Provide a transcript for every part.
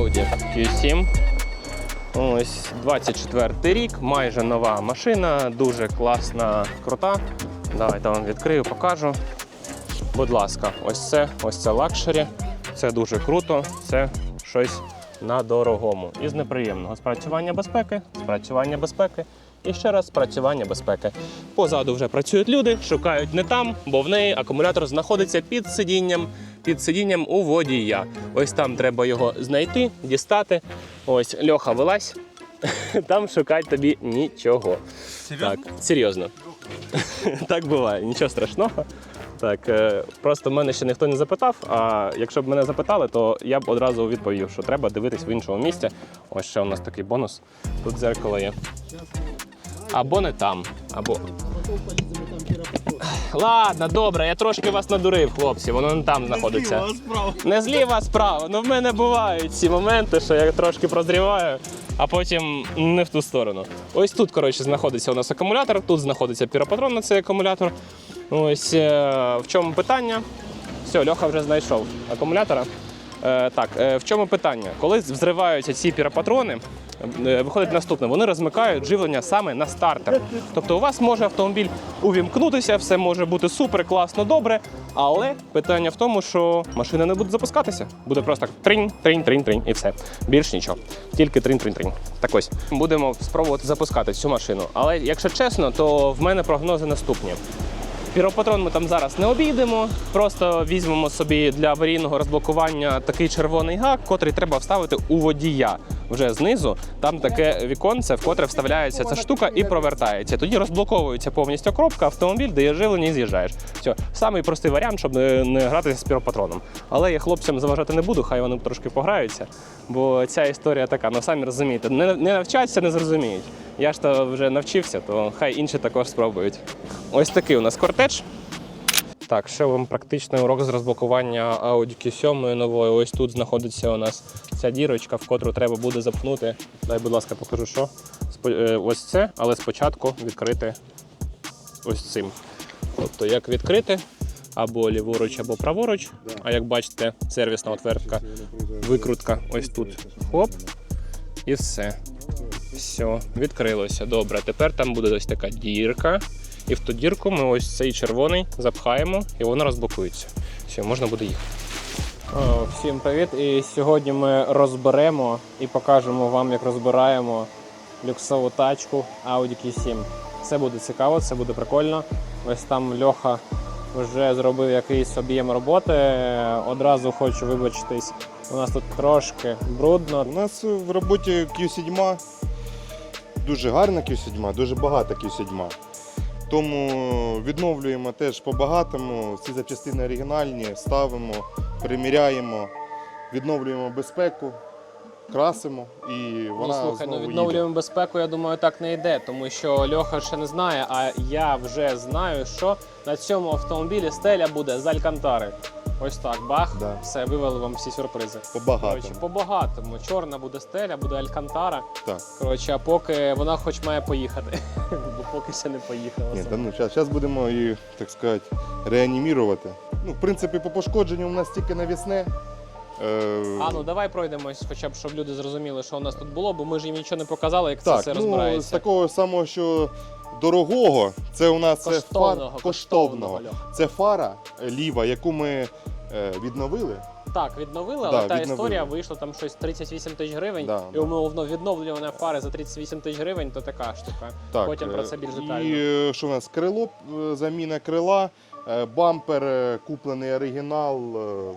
Audi Q7. Ось 24 рік, майже нова машина, дуже класна, крута. Давайте вам відкрию, покажу. Будь ласка, ось це, ось це лакшері. Це дуже круто. Це щось на дорогому. Із неприємного спрацювання безпеки, спрацювання безпеки і ще раз спрацювання безпеки. Позаду вже працюють люди, шукають не там, бо в неї акумулятор знаходиться під сидінням, під сидінням у водія. Ось там треба його знайти, дістати. Ось Льоха, вилазь. Там шукати тобі нічого. Так, серйозно. так буває, нічого страшного. Так, е, просто мене ще ніхто не запитав. А якщо б мене запитали, то я б одразу відповів, що треба дивитись в іншому місці. Ось ще у нас такий бонус. Тут дзеркало є. Або не там, або. Ладно, добре, я трошки вас надурив, хлопці, воно не там знаходиться. Не зліва а справа. Ну в мене бувають ці моменти, що я трошки прозріваю, а потім не в ту сторону. Ось тут, коротше, знаходиться у нас акумулятор, тут знаходиться піропатрон на цей акумулятор. Ось е, в чому питання? Все, Льоха вже знайшов акумулятора. Е, так, е, в чому питання? Коли взриваються ці піропатрони, е, виходить наступне: вони розмикають живлення саме на стартер. Тобто у вас може автомобіль увімкнутися, все може бути супер, класно, добре. Але питання в тому, що машина не буде запускатися. Буде просто тринь, тринь, тринь, тринь і все. Більш нічого. Тільки тринь, тринь, тринь. Так ось будемо спробувати запускати цю машину. Але якщо чесно, то в мене прогнози наступні. Піропатрон ми там зараз не обійдемо, просто візьмемо собі для аварійного розблокування такий червоний гак, котрий треба вставити у водія. Вже знизу там таке віконце, в котре вставляється ця штука і провертається. Тоді розблоковується повністю коробка, автомобіль дає живлення і з'їжджаєш. Все, самий простий варіант, щоб не, гратися з піропатроном. Але я хлопцям заважати не буду, хай вони трошки пограються. Бо ця історія така, ну самі розумієте, не навчаться, не зрозуміють. Я ж то вже навчився, то хай інші також спробують. Ось такий у нас кортеж. Так, ще вам практичний урок з розблокування Audi Q7 нової. Ось тут знаходиться у нас ця дірочка, в котру треба буде запхнути. Дай, будь ласка, покажу, що. Е, Ось це, але спочатку відкрити ось цим. Тобто, як відкрити або ліворуч, або праворуч. А як бачите, сервісна отвертка, викрутка ось тут. Хоп. І все. Все, відкрилося. Добре. Тепер там буде ось така дірка. І в ту дірку ми ось цей червоний запхаємо і воно розблокується. Все, можна буде їхати. всім привіт! І сьогодні ми розберемо і покажемо вам, як розбираємо люксову тачку Audi Q7. Це буде цікаво, це буде прикольно. Ось там Льоха вже зробив якийсь об'єм роботи. Одразу хочу вибачитись. У нас тут трошки брудно. У нас в роботі Q7 дуже гарна Q7, дуже багата Q7. Тому відновлюємо теж по-багатому, всі запчастини оригінальні, ставимо, приміряємо, відновлюємо безпеку, красимо і вона ну, слухай, ну знову відновлюємо безпеку, я думаю, так не йде, тому що Льоха ще не знає, а я вже знаю, що на цьому автомобілі стеля буде з алькантари. Ось так, бах, Да. все, вивели вам всі сюрпризи. їде по-багатому. По-багатому. Чорна буде стеля, буде алькантара. Так. Коротше, а поки вона хоч має поїхати, бо поки ще не поїхала. Ні, та ну, зараз будемо її, так сказати, реанімірувати. Ну, в принципі, по пошкодженню у нас тільки навісне. Е, А ну давай пройдемось, хоча б щоб люди зрозуміли, що у нас тут було, бо ми ж їм нічого не показали, як це Так, все ну, з розбирається. такого самого, що дорогого, це у нас це фар, коштовного, коштовного. Це фара е, ліва, яку ми е, відновили. Так, відновили, Да, але та відновили. історія вийшла там щось 38 тисяч гривень. Да, і умовно відновлювання фари за 38 тисяч гривень, то така штука. Так, Потім про е, це більш І детально. е, що у нас? Крило, заміна крила, бампер, куплений оригінал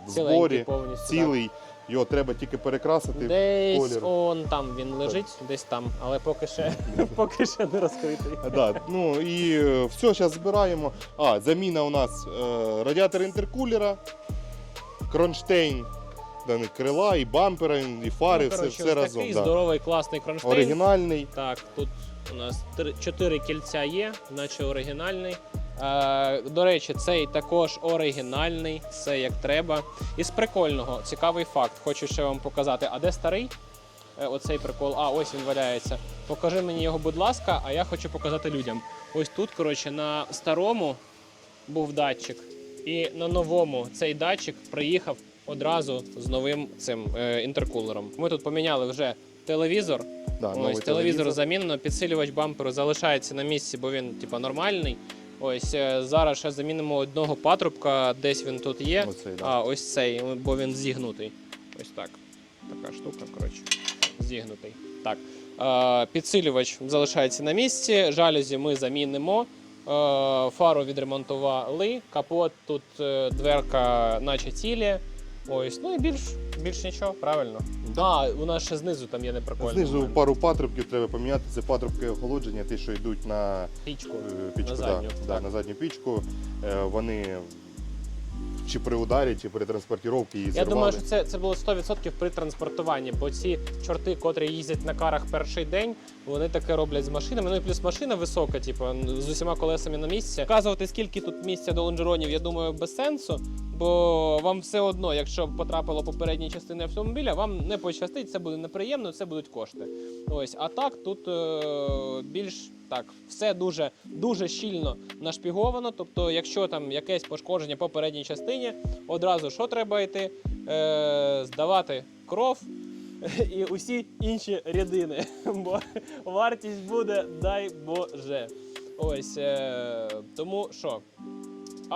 в зборі, цілий. Його треба тільки перекрасити. Десь колір. он там він лежить, десь там, але поки ще поки ще не розкритий. Да, ну і е, все, зараз збираємо. А, заміна у нас е, радіатор інтеркулера, кронштейн, да, не, крила, і бампера, і фари, Ну, все, коротше, все ось разом. Такий Да. здоровий класний кронштейн. Оригінальний. Так, тут у нас три- чотири кільця є, наче оригінальний. Е, до речі, цей також оригінальний, все як треба. І з прикольного, цікавий факт, хочу ще вам показати. А де старий? Е, оцей прикол. А, ось він валяється. Покажи мені його, будь ласка, а я хочу показати людям. Ось тут, коротше, на старому був датчик, і на новому цей датчик приїхав одразу з новим цим е, інтеркулером. Ми тут поміняли вже телевізор. Да, Ось новий телевізор замінено, підсилювач бамперу залишається на місці, бо він типа нормальний. Ось е, зараз ще замінимо одного патрубка, десь він тут є. Оцей, да. А ось цей, бо він зігнутий. Ось так. Така штука, коротше, зігнутий. Так. Підсилювач залишається на місці. Жалюзі ми замінимо. Фару відремонтували. Капот тут е, дверка, наче цілі. Ось, ну і більш, більш нічого, правильно. А, у нас ще знизу там є неприкольний. Знизу момент. пару патрубків треба поміняти. Це патрубки охолодження, ті, що йдуть на пічку. е, пічку, На задню, да, так. на задню пічку. Е, Вони чи при ударі, чи при транспортіровці її Я зірвали. думаю, що це, це було 100% при транспортуванні, бо ці чорти, котрі їздять на карах перший день, вони таке роблять з машинами. Ну і плюс машина висока, типу, з усіма колесами на місці. Вказувати, скільки тут місця до лонжеронів, я думаю, без сенсу. Бо вам все одно, якщо потрапило попередні частини автомобіля, вам не пощастить, це буде неприємно, це будуть кошти. Ось, а так тут е, більш так, все дуже дуже щільно нашпіговано. Тобто, якщо там якесь пошкодження по передній частині, одразу що треба йти? Е, здавати кров і усі інші рядини. Бо вартість буде, дай Боже. Ось е, тому що.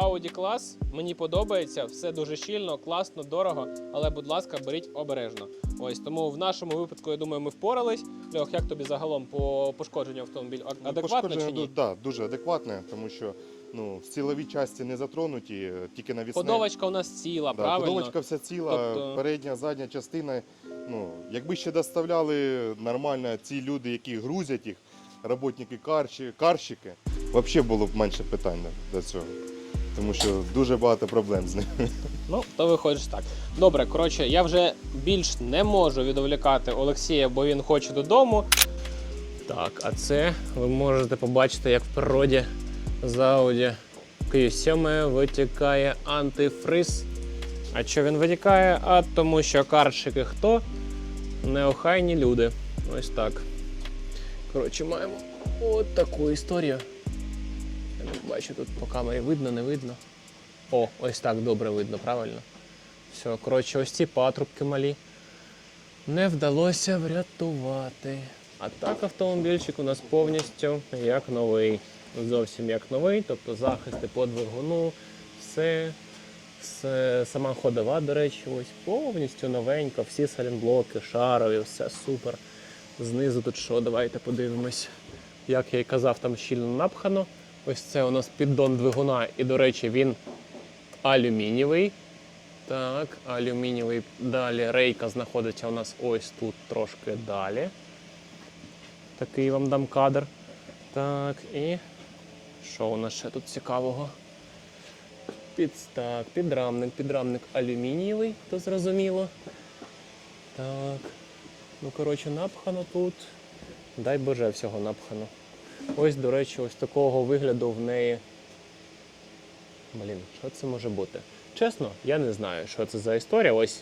Audi клас, мені подобається, все дуже щільно, класно, дорого, але, будь ласка, беріть обережно. Ось тому в нашому випадку, я думаю, ми впорались. Льох, як тобі загалом по пошкодженню автомобіля? А- Ну, Адекватно чи ні? ду- Да, дуже адекватне, тому що ну, в часті не затронуті, тільки навісне. Подовочка у нас ціла, Да, правильно? подовочка вся ціла, Тобто- передня, задня частина. Ну, якби ще доставляли нормально ці люди, які грузять їх, роботники карщики, взагалі було б менше питань до цього. Тому що дуже багато проблем з ними. Ну, то виходиш так. Добре, коротше, я вже більш не можу відволікати Олексія, бо він хоче додому. Так, а це ви можете побачити, як в природі з Audi Q7 витікає антифриз. А що він витікає? А тому що каршики хто? Неохайні люди. Ось так. Коротше, маємо от таку історію. Бачу тут по камері видно, не видно. О, ось так добре видно, правильно? Все, коротше, ось ці патрубки малі. Не вдалося врятувати. А так автомобільчик у нас повністю як новий. Зовсім як новий, тобто захисти по двигуну, все, все, сама ходова, до речі, ось повністю новенька, всі салінблоки, шарові, все супер. Знизу тут що, давайте подивимось. Як я і казав, там щільно напхано. Ось це у нас піддон двигуна, і, до речі, він алюмінієвий. Так, алюмінієвий. Далі рейка знаходиться у нас ось тут трошки далі. Такий вам дам кадр. Так, і що у нас ще тут цікавого? Під, так, підрамник, підрамник алюмінієвий, то зрозуміло. Так. Ну, коротше, напхано тут. Дай Боже, всього напхано. Ось, до речі, ось такого вигляду в неї. Блін, що це може бути? Чесно, я не знаю, що це за історія. Ось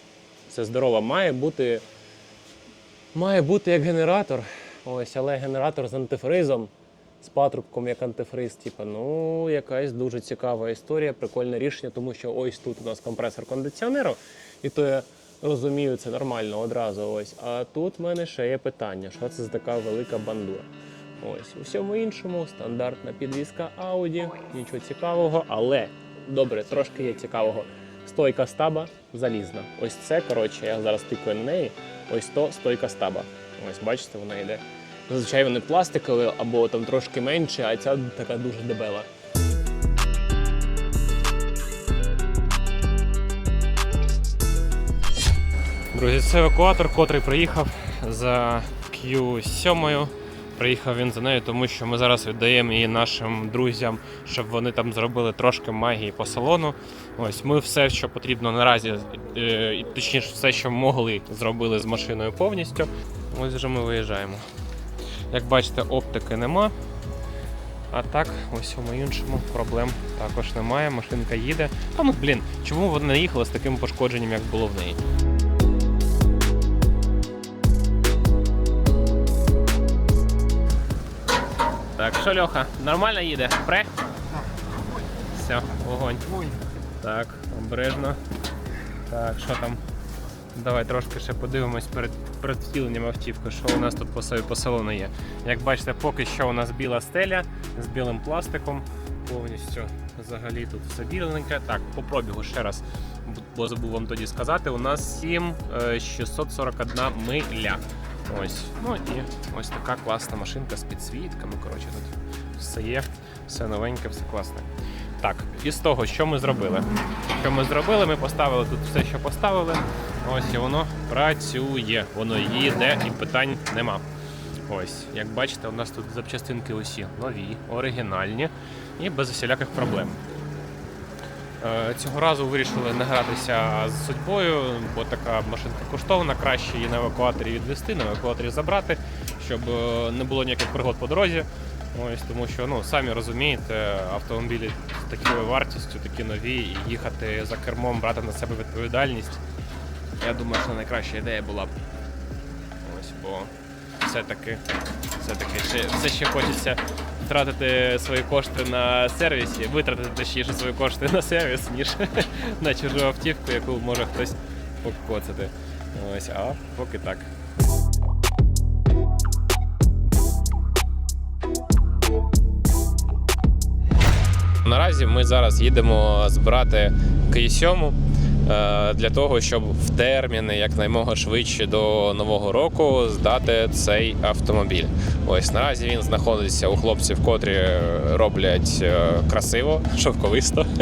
це здорово. Має бути. Має бути як генератор. Ось, але генератор з антифризом, з патрубком як антифриз. Типу, ну, якась дуже цікава історія, прикольне рішення, тому що ось тут у нас компресор кондиціонеру, і то я розумію, це нормально одразу. Ось. А тут в мене ще є питання, що це за така велика бандура. Ось, у всьому іншому стандартна підвізка Audi, нічого цікавого, але добре, трошки є цікавого. Стойка стаба залізна. Ось це, коротше, я зараз тикаю на неї. Ось то стойка стаба. Ось, бачите, вона йде. Зазвичай вони пластикові або там трошки менше, а ця така дуже дебела. Друзі, це евакуатор, котрий приїхав за Q7. Приїхав він за нею, тому що ми зараз віддаємо її нашим друзям, щоб вони там зробили трошки магії по салону. Ось ми все, що потрібно наразі, е, точніше, все, що могли, зробили з машиною повністю. Ось вже ми виїжджаємо. Як бачите, оптики нема. А так, у всьому іншому проблем також немає. Машинка їде. Та ну блін, чому вона не їхала з таким пошкодженням, як було в неї? Що Льоха, нормально їде? Пре? Все, вогонь. Так, обережно. Так, що там? Давай трошки ще подивимось перед, перед втіленням автівки, що у нас тут по, са- по салону є. Як бачите, поки що у нас біла стеля з білим пластиком. Повністю взагалі тут все біленьке. Так, по пробігу ще раз, бо забув вам тоді сказати, у нас 7641 миля. Ось. Ну і ось така класна машинка з підсвітками. Коротше, тут все є, все новеньке, все класне. Так, із того, що ми зробили? Що ми зробили? Ми поставили тут все, що поставили. Ось і воно працює, воно їде і питань нема. Ось, як бачите, у нас тут запчастинки усі нові, оригінальні і без усіляких проблем. Е, Цього разу вирішили не гратися з судьбою, бо така машинка коштовна, краще її на евакуаторі відвести, на евакуаторі забрати, щоб е, не було ніяких пригод по дорозі. Ось тому що ну самі розумієте, автомобілі з такою вартістю, такі нові, і їхати за кермом, брати на себе відповідальність. Я думаю, що найкраща ідея була б. Ось, бо все-таки, все-таки все ще хочеться втратити свої кошти на сервісі, витратити точніше свої кошти на сервіс, ніж на чужу автівку, яку може хтось покоцати. Ось, а поки так. Наразі ми зараз їдемо збирати Ки-7 е, для того, щоб в терміни якнаймога швидше до нового року здати цей автомобіль. Ось наразі він знаходиться у хлопців, котрі роблять е, красиво, шовковисто.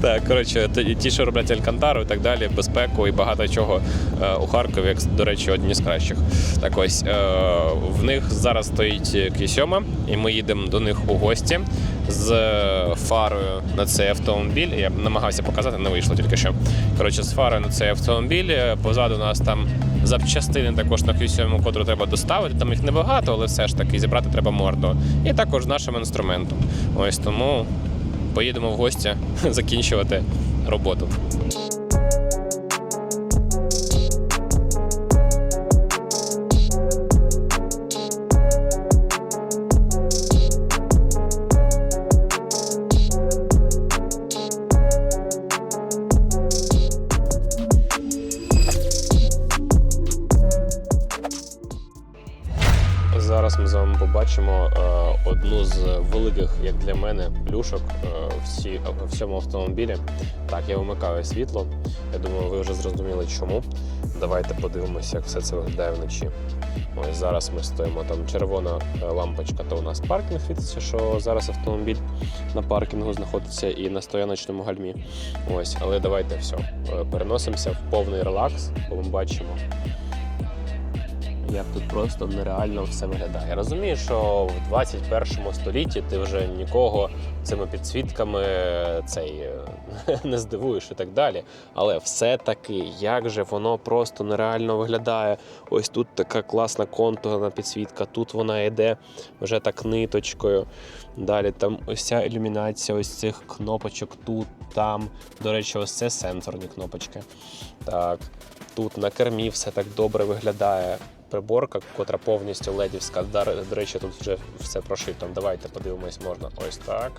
Так, коротше, ті, що роблять Алькантару і так далі, безпеку і багато чого е, у Харкові, як до речі, одні з кращих. Так ось е, в них зараз стоїть Q7, і ми їдемо до них у гості з фарою на цей автомобіль. Я намагався показати, не вийшло тільки що. Коротше, з фарою на цей автомобіль. Позаду нас там запчастини також на Q7, котру треба доставити. Там їх небагато, але все ж таки зібрати треба морду. І також нашим інструментом. Ось тому поїдемо в гості закінчувати роботу. Цьому автомобілі. Так, я вимикаю світло. Я думаю, ви вже зрозуміли чому. Давайте подивимося, як все це виглядає вночі. Ось зараз ми стоїмо там червона е, лампочка, то у нас паркінг світиться, що зараз автомобіль на паркінгу знаходиться і на стояночному гальмі. Ось, але давайте все. Переносимося в повний релакс, бо ми бачимо, як тут просто нереально все виглядає. Я розумію, що в 21 столітті ти вже нікого цими підсвітками цей е, не здивуєш і так далі. Але все-таки, як же воно просто нереально виглядає. Ось тут така класна контурна підсвітка, тут вона йде вже так ниточкою. Далі там ось ця ілюмінація, ось цих кнопочок тут, там. До речі, ось це сенсорні кнопочки. Так, тут на кермі все так добре виглядає. Приборка, котра повністю ледівська. До речі, тут вже все прошито. Давайте подивимось, можна ось так,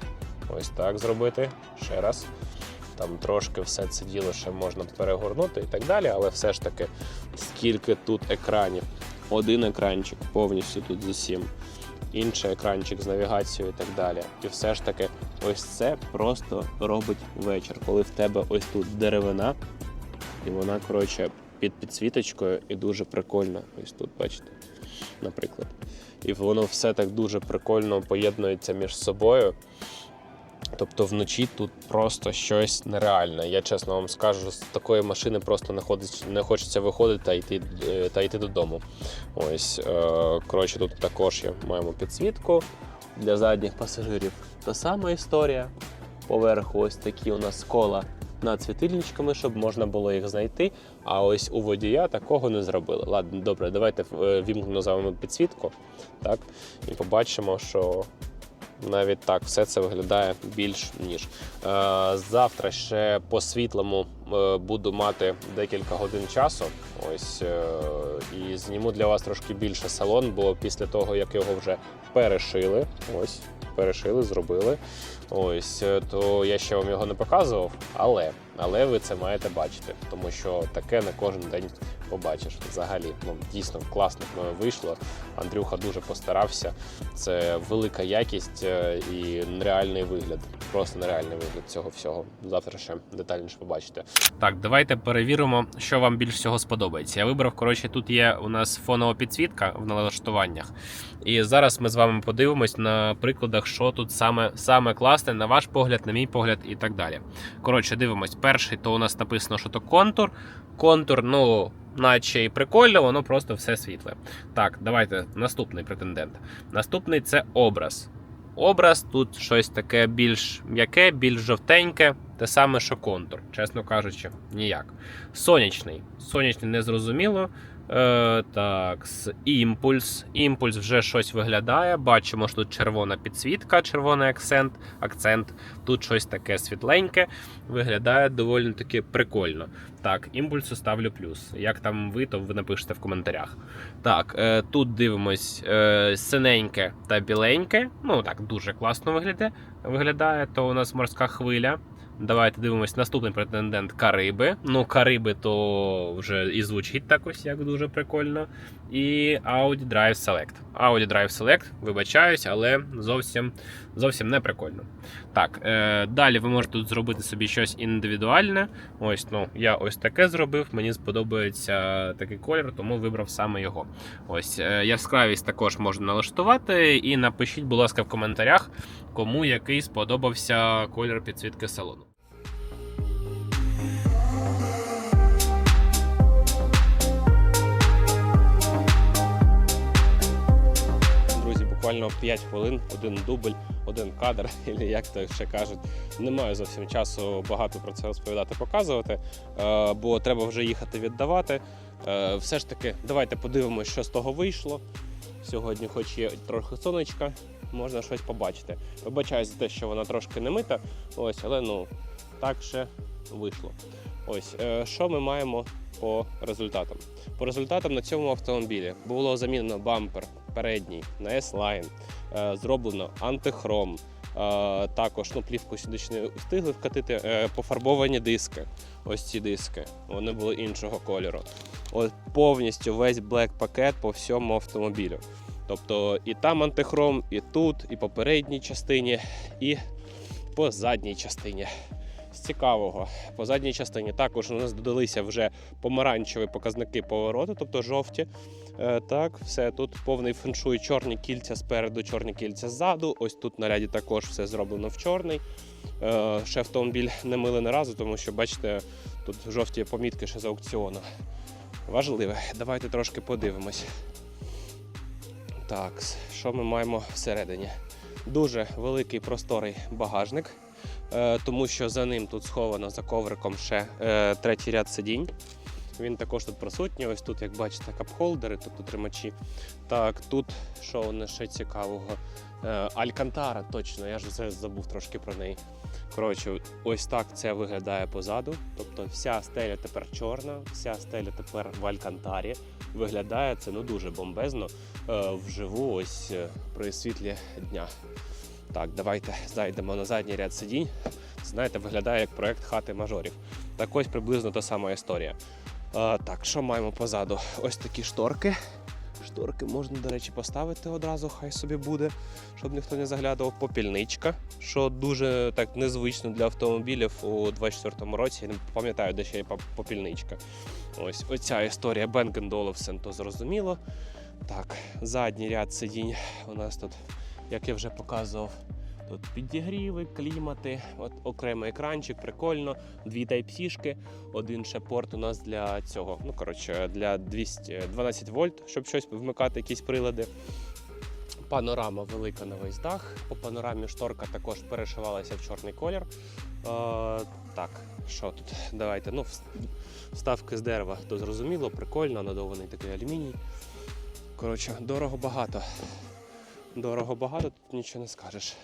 ось так зробити. Ще раз. Там трошки все це діло ще можна перегорнути і так далі, але все ж таки, скільки тут екранів. Один екранчик повністю тут з усім, інший екранчик з навігацією і так далі. І все ж таки, ось це просто робить вечір, коли в тебе ось тут деревина, і вона, коротше, під підсвіточкою і дуже прикольно. Ось тут, бачите, наприклад. І воно все так дуже прикольно поєднується між собою. Тобто вночі тут просто щось нереальне. Я чесно вам скажу, з такої машини просто не, ходить, не хочеться виходити та йти, е, та йти додому. Ось, е, коротше, тут також є, маємо підсвітку для задніх пасажирів. Та сама історія. Поверху ось такі у нас кола над світильничками, щоб можна було їх знайти. А ось у водія такого не зробили. Ладно, добре, давайте е, вімкнемо за вами підсвітку. Так, і побачимо, що навіть так все це виглядає більш ніж. Е, завтра ще по світлому е, буду мати декілька годин часу. Ось і зніму для вас трошки більше салон, бо після того як його вже перешили, ось перешили, зробили. Ось е, то я ще вам його не показував, але але ви це маєте бачити, тому що таке не кожен день побачиш. Взагалі, ну дійсно класно вийшло. Андрюха дуже постарався. Це велика якість е, і нереальний вигляд. Просто нереальний вигляд цього всього. Завтра ще детальніше побачите. Так, давайте перевіримо, що вам більш всього сподобається. Я вибрав, коротше, тут є у нас фонова підсвітка в налаштуваннях. І зараз ми з вами подивимось на прикладах, що тут саме, саме класне, на ваш погляд, на мій погляд і так далі. Коротше, дивимось. Перший, то у нас написано, що то контур. Контур, ну, наче і прикольно, воно просто все світле. Так, давайте наступний претендент. Наступний це образ. Образ тут щось таке більш м'яке, більш жовтеньке, те саме, що контур, чесно кажучи, ніяк. Сонячний. Сонячний незрозуміло. Е, так, імпульс. Імпульс вже щось виглядає. Бачимо, що тут червона підсвітка, червоний акцент. акцент. Тут щось таке світленьке. Виглядає доволі таки прикольно. Так, імпульсу ставлю плюс. Як там ви, то ви напишете в коментарях. Так, е, тут дивимось е, синеньке та біленьке. Ну так, дуже класно виглядає. Виглядає, то у нас морська хвиля. Давайте дивимось наступний претендент Кариби. Ну, Кариби то вже і звучить так ось як дуже прикольно. І Audi Drive Select. Audi Drive Select, вибачаюсь, але зовсім, зовсім не прикольно. Так, е, далі ви можете тут зробити собі щось індивідуальне. Ось, ну, я ось таке зробив. Мені сподобається такий колір, тому вибрав саме його. Ось, е, яскравість також можна налаштувати. І напишіть, будь ласка, в коментарях, кому який сподобався колір підсвітки салону. Буквально 5 хвилин, один дубль, один кадр, і як то ще кажуть. Немає зовсім часу багато про це розповідати, показувати, е, бо треба вже їхати віддавати. Е, Все ж таки, давайте подивимося, що з того вийшло. Сьогодні, хоч є трохи сонечка, можна щось побачити. Вибачаюсь за те, що вона трошки не мита, ось, але ну так ще вийшло. Ось е, що ми маємо по результатам. По результатам на цьому автомобілі було замінено бампер передній на S-Line, е, зроблено антихром. е, Також ну, плівку сюди ще не встигли вкатити. е, Пофарбовані диски. Ось ці диски. Вони були іншого кольору. От повністю весь блек пакет по всьому автомобілю. Тобто і там антихром, і тут, і по передній частині, і по задній частині. З цікавого, по задній частині також у нас додалися вже помаранчеві показники повороту, тобто жовті. Е, Так, все тут повний феншуй, чорні кільця спереду, чорні кільця ззаду. Ось тут на ряді також все зроблено в чорний. Е, Ще автомобіль не мили не разу, тому що бачите, тут жовті помітки ще з аукціону. Важливе. Давайте трошки подивимось. Так, що ми маємо всередині? Дуже великий просторий багажник, тому що за ним тут сховано за ковриком ще е, третій ряд сидінь. Він також тут присутній. Ось тут, як бачите, капхолдери, тобто тримачі. Так, тут що у нас ще цікавого? Е, Алькантара, точно, я ж вже забув трошки про неї. Коротше, ось так це виглядає позаду. Тобто вся стеля тепер чорна, вся стеля тепер в Алькантарі. Виглядає це ну дуже бомбезно е, вживу, ось е, при світлі дня. Так, давайте зайдемо на задній ряд сидінь. Знаєте, виглядає як проект хати мажорів. Так ось приблизно та сама історія. Е, так, що маємо позаду? Ось такі шторки. Шторки можна, до речі, поставити одразу, хай собі буде, щоб ніхто не заглядав. Попільничка, що дуже так незвично для автомобілів у 24-му році. Я не пам'ятаю, де ще є попільничка. Ось оця історія Bang Olufsen, то зрозуміло. Так, задній ряд сидінь у нас тут, як я вже показував, тут підігріви, клімати, от окремий екранчик, прикольно, дві тайп-сішки, один ще порт у нас для цього. Ну, коротше, для 200, 12 вольт, щоб щось вмикати, якісь прилади. Панорама велика на весь дах. По панорамі шторка також перешивалася в чорний колір. Е, так, що тут? Давайте. Ну, вставки з дерева, то зрозуміло, прикольно, надований такий алюміній. Коротше, дорого багато. Дорого багато, тут нічого не скажеш.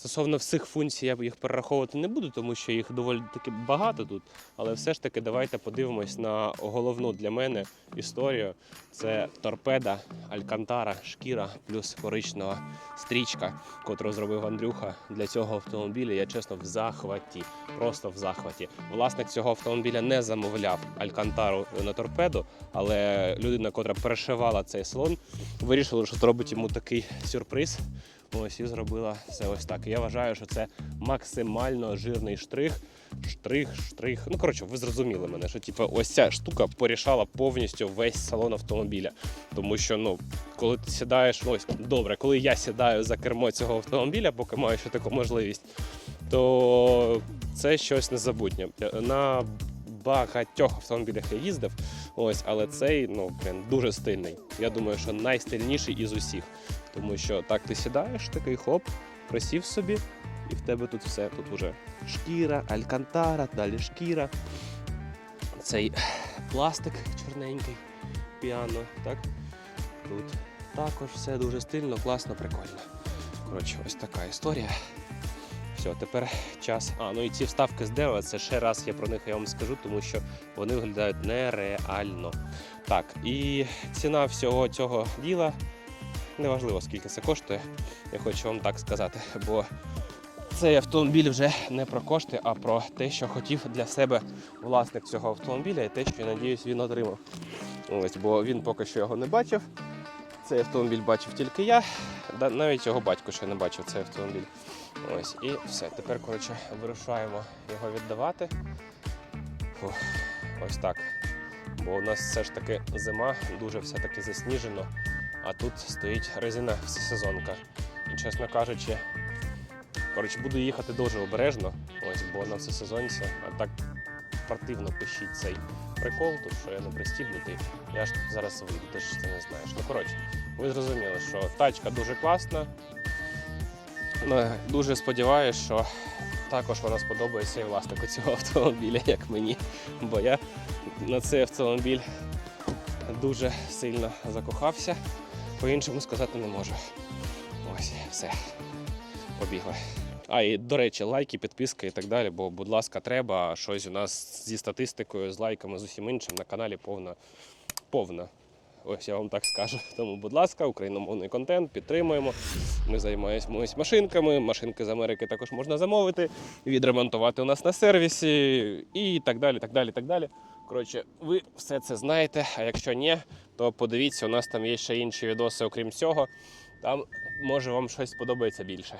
Стосовно всіх функцій, я їх перераховувати не буду, тому що їх доволі таки багато тут. Але все ж таки, давайте подивимось на головну для мене історію. Це торпеда, алькантара, шкіра плюс коричнева стрічка, котру зробив Андрюха для цього автомобіля. Я чесно в захваті, просто в захваті. Власник цього автомобіля не замовляв алькантару на торпеду, але людина, котра перешивала цей салон, вирішила, що зробить йому такий сюрприз. Ось і зробила все ось так. Я вважаю, що це максимально жирний штрих. Штрих, штрих. Ну коротше, ви зрозуміли мене, що типу, ось ця штука порішала повністю весь салон автомобіля. Тому що, ну, коли ти сідаєш, ну ось добре, коли я сідаю за кермо цього автомобіля, поки маю ще таку можливість, то це щось незабутнє. На багатьох автомобілях я їздив, ось, але цей ну, блін, дуже стильний. Я думаю, що найстильніший із усіх. Тому що так ти сідаєш, такий хоп, присів собі, і в тебе тут все. Тут уже шкіра, алькантара, далі шкіра. Цей пластик чорненький, піано, так? Тут також все дуже стильно, класно, прикольно. Коротше, ось така історія. Все, тепер час. А, ну і ці вставки з дерева, це ще раз я про них я вам скажу, тому що вони виглядають нереально. Так, і ціна всього цього діла неважливо, скільки це коштує. Я хочу вам так сказати, бо цей автомобіль вже не про кошти, а про те, що хотів для себе власник цього автомобіля, і те, що я надіюсь, він отримав. Ось, бо він поки що його не бачив. Цей автомобіль бачив тільки я, навіть його батько ще не бачив цей автомобіль. Ось і все. Тепер, коротше, вирушаємо його віддавати. Фух, ось так. Бо у нас все ж таки зима, дуже все таки засніжено, а тут стоїть резина всесезонка. І чесно кажучи, коротше, буду їхати дуже обережно, ось, бо на всесезонці, а так противно пишіть цей прикол, тут що я не пристібнутий. Я ж зараз вийду, ти ж це не знаєш. Ну коротше, ви зрозуміли, що тачка дуже класна. Ну, Дуже сподіваюся, що також вона сподобається і власнику цього автомобіля, як мені. Бо я на цей автомобіль дуже сильно закохався. По-іншому сказати не можу. Ось, все. Побігли. А і до речі, лайки, підписки і так далі. Бо, будь ласка, треба щось у нас зі статистикою, з лайками, з усім іншим на каналі повна. повна. Ось я вам так скажу. Тому, будь ласка, україномовний контент підтримуємо. Ми займаємось машинками. Машинки з Америки також можна замовити, відремонтувати у нас на сервісі і так далі. так далі, так далі. Коротше, ви все це знаєте. А якщо ні, то подивіться, у нас там є ще інші відоси, окрім цього. Там може вам щось сподобається більше.